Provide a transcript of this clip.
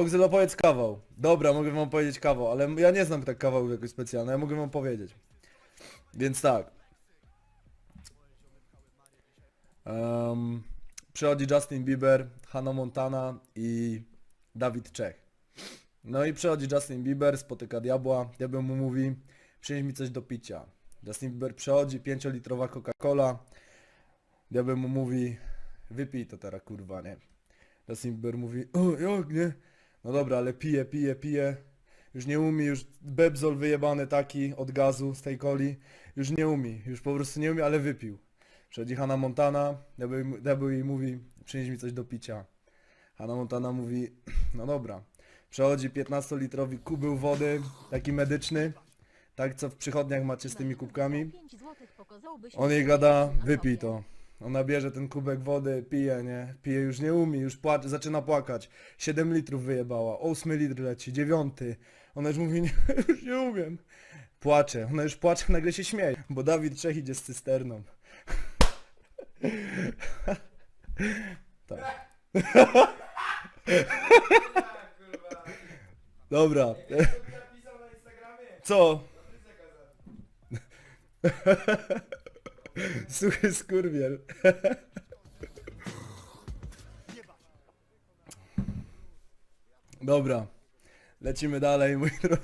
Boxel opowiedz kawał. Dobra, mogę wam powiedzieć kawał, ale ja nie znam tak kawałów jakoś specjalnie, ja mogę wam powiedzieć. Więc tak. Em, przychodzi Justin Bieber, Hannah Montana i Dawid Czech. No i przychodzi Justin Bieber, spotyka diabła, diabeł mu mówi przynieś mi coś do picia. Justin Bieber przychodzi, 5-litrowa Coca-Cola, diabeł mu mówi wypij to teraz kurwa, nie? Justin Bieber mówi o jak nie? No dobra, ale pije, pije, pije. Już nie umie, już bebzol wyjebany taki od gazu z tej coli. Już nie umie, już po prostu nie umie, ale wypił. Przychodzi Hannah Montana, diabeł jej mówi przynieś mi coś do picia. Hannah Montana mówi no dobra. Przechodzi 15-litrowy kubeł wody, taki medyczny, tak co w przychodniach macie z tymi kubkami. On jej gada, wypij to. Ona bierze ten kubek wody, pije, nie? Pije, już nie umie, już płacze, zaczyna płakać. 7 litrów wyjebała, 8 litr leci, 9. Ona już mówi, nie, już nie umiem. Płacze, ona już płacze, nagle się śmieje, bo Dawid Czech idzie z cysterną. tak. Dobra. Co? Suchy skurwiel. Dobra. Lecimy dalej, mój drodzy.